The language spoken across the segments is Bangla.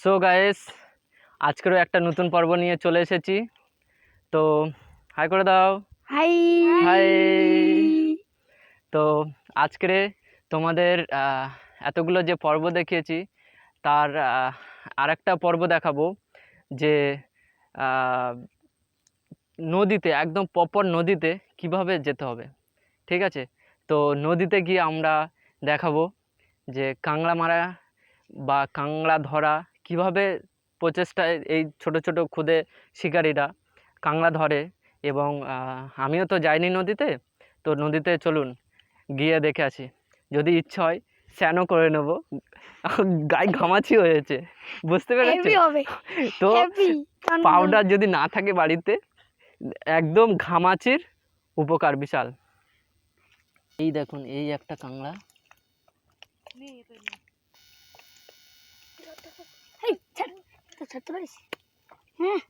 সো গায়েস আজকেরও একটা নতুন পর্ব নিয়ে চলে এসেছি। তো হাই করে দাও। হাই হাই তো আজকের তোমাদের এতগুলো যে পর্ব দেখিয়েছি তার আর একটা পর্ব দেখাবো যে নদীতে একদম প্রপার নদীতে কীভাবে যেতে হবে। ঠিক আছে? তো নদীতে গিয়ে আমরা দেখাবো যে কাংড়া মারা বা কাংড়া ধরা কীভাবে প্রচেষ্টায় এই ছোট ছোট খুদে শিকারীরা কাংড়া ধরে এবং আমিও তো যাইনি নদীতে তো নদীতে চলুন গিয়ে দেখে আসি। যদি ইচ্ছা হয় স্নানও করে নেব। গায়ে ঘামাচি হয়েছে। বুঝতে পেরেছি তো পাউডার যদি না থাকে বাড়িতে একদম ঘামাচির উপকার বিশাল। এই দেখুন এই একটা কাংড়া এই ছাড় তো ছাড়তে পারিস? হ্যাঁ।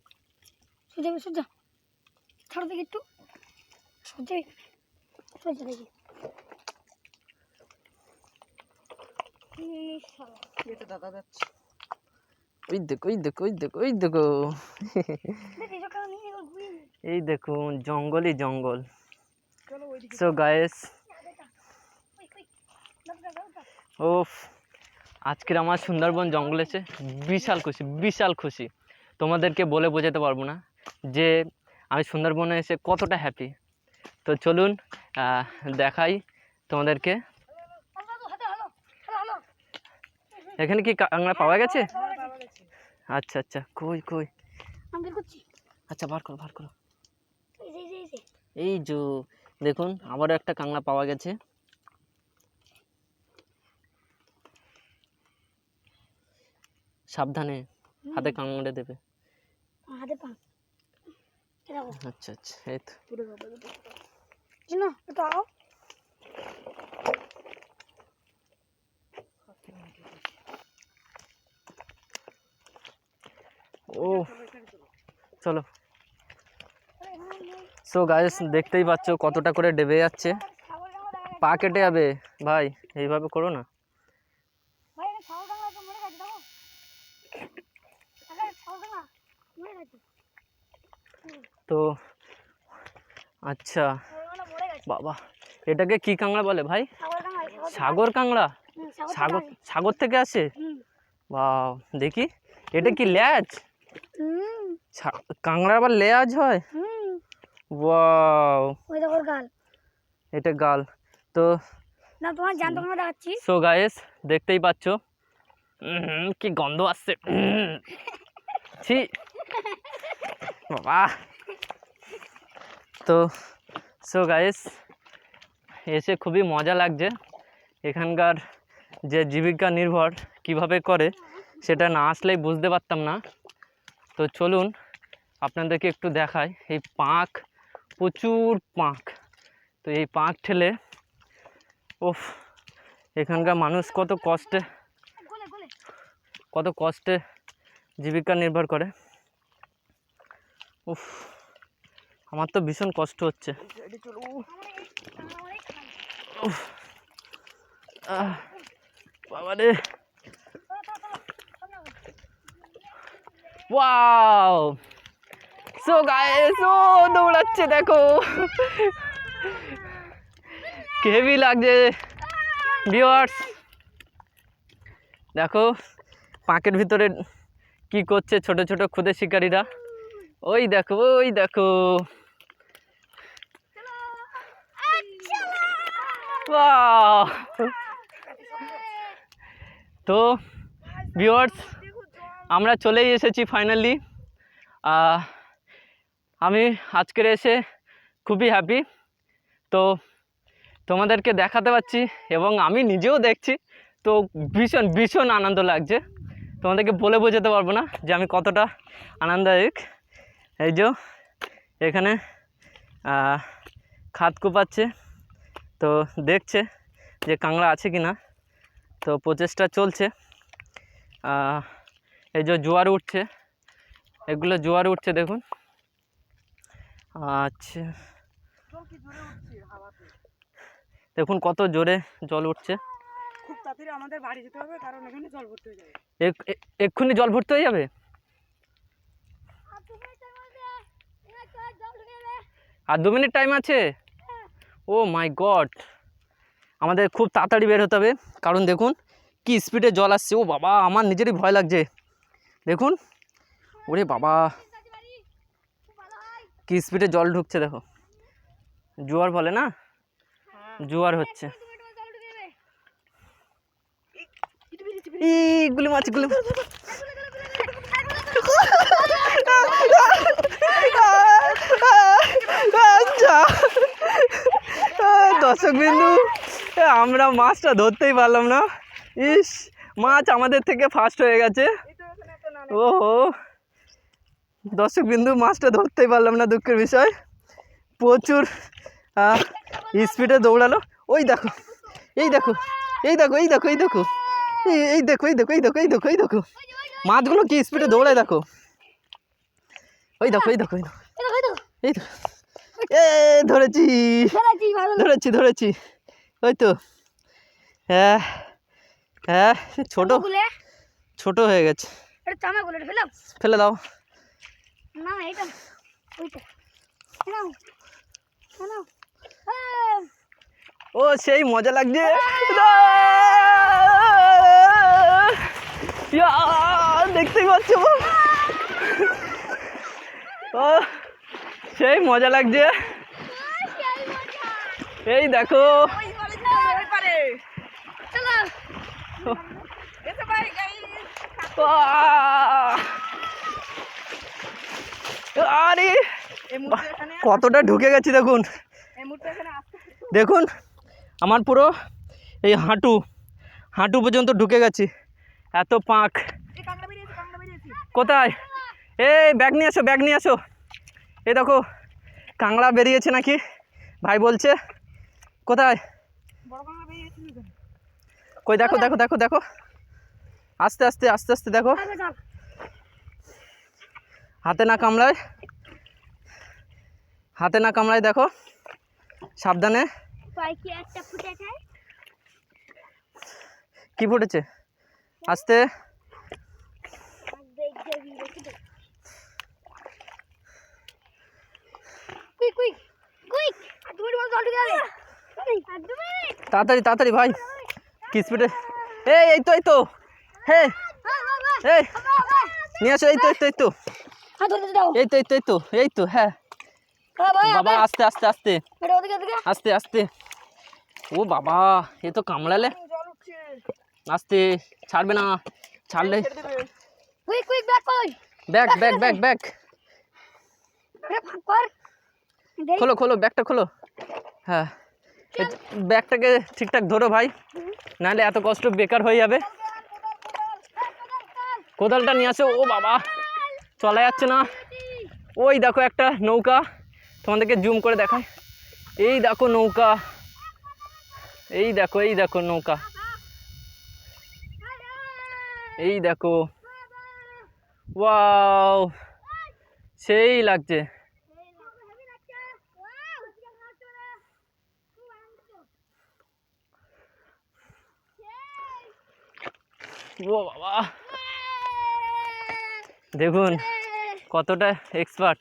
সোজা সোজা। ছাড় দেখি একটু। সোজা সোজা দেখি। ওই দেখো ওই দেখো ওই দেখো ওই দেখো। এই দেখুন জঙ্গলই জঙ্গল। সো গায়েস ওফ। আজকের আমার সুন্দরবন জঙ্গল এসে বিশাল খুশি বিশাল খুশি। তোমাদেরকে বলে বোঝাতে পারব না যে আমি সুন্দরবনে এসে কতটা হ্যাপি তো চলুন দেখাই তোমাদেরকে। এখানে কি কাঁকড়া পাওয়া গেছে? আচ্ছা আচ্ছা কই কই? আচ্ছা বার করো বার করো। এই যে দেখুন আবারও একটা কাঁকড়া পাওয়া গেছে। সাবধানে হাতে কামড়ে দেবে। হাতে আচ্ছা আচ্ছা এই তো। আও। ও চলো। সো গাইস দেখতেই পাচ্ছ কতটা করে ডেবে যাচ্ছে। পা কেটে যাবে। ভাই এইভাবে করো না ভাই এটা ছাগল ডাঙা তো মরে গেছে দেখো আরে ছাগল ডাঙা মরে গেছে তো আচ্ছা। বাবা এটাকে কি কাংড়া বলে ভাই? সাগর কাংড়া হুম, ছাগল সাগর সাগর থেকে আসে? বাও দেখি। এটা কি ল্যাজ? ছা- আবার লেয়াজ হয়? এটা গাল। তো না তোমার জান তোমার দেখাচ্ছি। সো গায়েস দেখতেই পাচ্ছ। কি গন্ধ আসছে। ছি। বাবা তো সো গাইস এসে খুবই মজা লাগছে। এখানকার যে জীবিকা নির্ভর কীভাবে করে, সেটা না আসলেই বুঝতে পারতাম না। তো চলুন, আপনাদেরকে একটু দেখাই। এই পাঁক, প্রচুর পাঁক। তো এই পাঁক ঠেলে ওফ এখানকার মানুষ কত কষ্টে কত কষ্টে জীবিকা নির্ভর করে। উফ আমার তো ভীষণ কষ্ট হচ্ছে। উফ। আহ, বাবা রে ওয়াও। সো গাইস ও দৌড়াচ্ছে দেখো। হেভি লাগছে? ভিউয়ার্স। দেখো পাঁকের ভিতরে কি করছে ছোট ছোট খুদে শিকারীরা। ওই দেখো ওই দেখো। তো ভিউয়ার্স আমরা চলেই এসেছি ফাইনালি আমি আজকের এসে খুবই হ্যাপি তো, তোমাদেরকে দেখাতে পাচ্ছি এবং আমি নিজেও দেখছি। তো, ভীষণ ভীষণ আনন্দ লাগছে। তোমাদেরকে বলে বোঝাতে পারব না যে আমি কতটা আনন্দদায়ক। এই যে, এখানে খাত কোপাচ্ছে। তো দেখছে যে কাংড়া আছে কি না। তো প্রচেষ্টা চলছে। এই যে জোয়ার উঠছে এগুলো জোয়ার উঠছে দেখুন। আচ্ছা। দেখুন কত জোরে জল উঠছে। খুব তাড়াতাড়ি আমাদের বাড়ি যেতে হবে কারণ এখানে জল ভর্তি হয়ে যাবে। এক- এ- এক্ষুনি জল ভর্তি হয়ে যাবে? আর দু মিনিট টাইম আছে? Oh my god. আমাদের খুব তাড়াতাড়ি বের হতে হবে। কারণ দেখুন, কি স্পিডে জল আসছে। ও বাবা, আমার নিজেরই ভয় লাগছে। দেখুন, ওরে বাবা, কি স্পিডে জল ঢুকছে দেখো। জোয়ার বলে না? জোয়ার হচ্ছে। মাছ। আচ্ছা দর্শক বিন্দু আমরা মাছটা ধরতেই পারলাম না ইস মাছ আমাদের থেকে ফার্স্ট হয়ে গেছে ওহো দর্শক বিন্দু মাছটা ধরতেই পারলাম না দুঃখের বিষয় প্রচুর স্পিডে দৌড়ালো ওই দেখো এই দেখো এই দেখো এই দেখো এই দেখো এই দেখো এই দেখো এই দেখো এই দেখো এই দেখো মাছগুলো কি স্পিডে দৌড়ায় দেখো ওই দেখো এই দেখো এই দেখো এই দেখো, এ ধরেছি। ধরেছি, ধরেছি ধরেছি। ওই তো। হ্যাঁ হ্যাঁ ছোট। ছোট হয়ে গেছে। ফেলে দাও। না এটা ও সেই মজা লাগছে। দেখতেই পাচ্ছ? ও সেই মজা লাগছে। এই দেখো। আরে! কতটা ঢুকে গেছি দেখুন। দেখুন আমার পুরো এই হাঁটু হাঁটু পর্যন্ত ঢুকে গেছি। এত পাঁক। কোথায়? এই ব্যাগ নিয়ে আসো ব্যাগ নিয়ে আসো এই দেখো কাংড়া বেরিয়েছে নাকি? ভাই বলছে, কোথায়? কই, দেখো দেখো দেখো দেখো। আস্তে আস্তে আস্তে আস্তে, দেখো। হাতে না কামড়ায়? হাতে না কামড়ায়, দেখো। সাবধানে। কি ফুটেছে? আস্তে দেখ দেবি দেখি তো কুইক কুইক কুইক তাড়াতাড়ি তাড়াতাড়ি ভাই। কি স্পিডে এই এই তো এই তো। হে। এই। নিয়ে আসো এই তো এই তো এই তো। এই তো এই তো এই তো এই তো হ্যাঁ। হ্যাঁ ভাই বাবা আস্তে আস্তে আস্তে। আস্তে আস্তে। ও বাবা এ তো কামড়ালে। আস্তে ছাড়বে না ছাড়লে। ছেড়ে দেবে। কুইক কুইক ব্যাক খোলো খোলো ব্যাগটা খোলো। হ্যাঁ। ব্যাগটাকে ঠিকঠাক ধরো ভাই। নাহলে এত কষ্ট বেকার হয়ে যাবে। কোদালটা নিয়ে আসো। ও বাবা চলা যাচ্ছে না। ওই দেখো একটা নৌকা। তোমাদেরকে জুম করে দেখায় এই দেখো নৌকা। এই দেখো এই দেখো নৌকা। এই দেখো। ওয়াও সেই লাগছে। ও বাবা। দেখুন কতটা এক্সপার্ট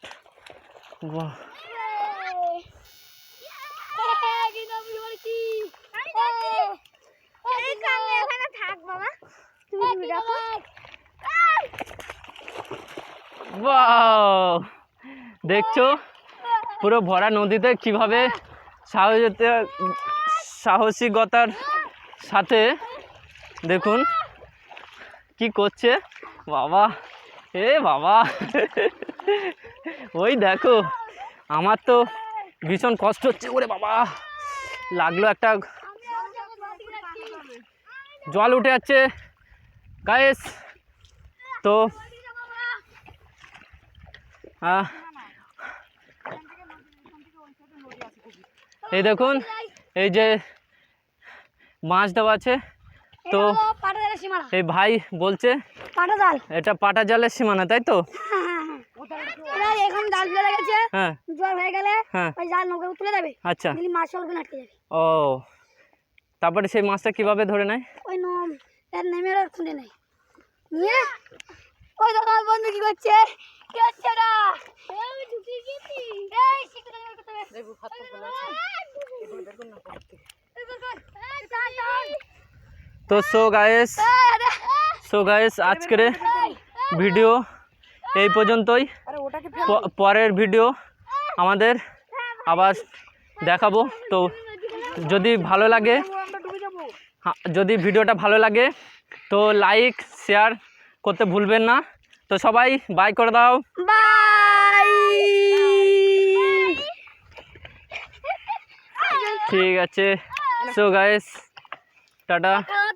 দেখছ? পুরো ভরা নদীতে কীভাবে সাহসিকতা সাহসিকতার সাথে দেখুন কি করছে? বাবা, এ বাবা। ওই দেখো, আমার তো ভীষণ কষ্ট হচ্ছে ওরে বাবা। লাগল একটা জল উঠে যাচ্ছে। গায়েস তো এই দেখুন, এই যে মাছ দেওয়া আছে, তো এই ভাই বলছে পাটা জাল এটা পাটা জালের সীমানা তাই তো এরা এখন জাল ফেলে গেছে হ্যাঁ জল হয়ে গেলে হ্যাঁ ওই জাল নৌকা তুলে দেবে আচ্ছা দিলি মাছ আটকে যাবে ও তারপরে সেই মাছটা কীভাবে ধরে নেয় ওই নম এর নেমে আর খুঁজে নেই নিয়ে ওই আমার বন্ধু কি করছে কি হচ্ছে আমি ঢুকে গেছি এই শিখতে নেমে করতে হবে দেখো হাত তো খোলা আছে এগুলো বের কর না তো সো গায়েস সো গায়েস আজকের ভিডিও এই পর্যন্তই। পরের ভিডিও আমাদের আবার দেখাবো। তো যদি ভালো লাগে যদি ভিডিওটা ভালো লাগে তো লাইক শেয়ার করতে ভুলবেন না। তো সবাই বাই করে দাও। ঠিক আছে। So guys tata. हाँ,